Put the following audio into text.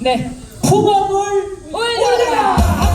네. 호감을 올려라!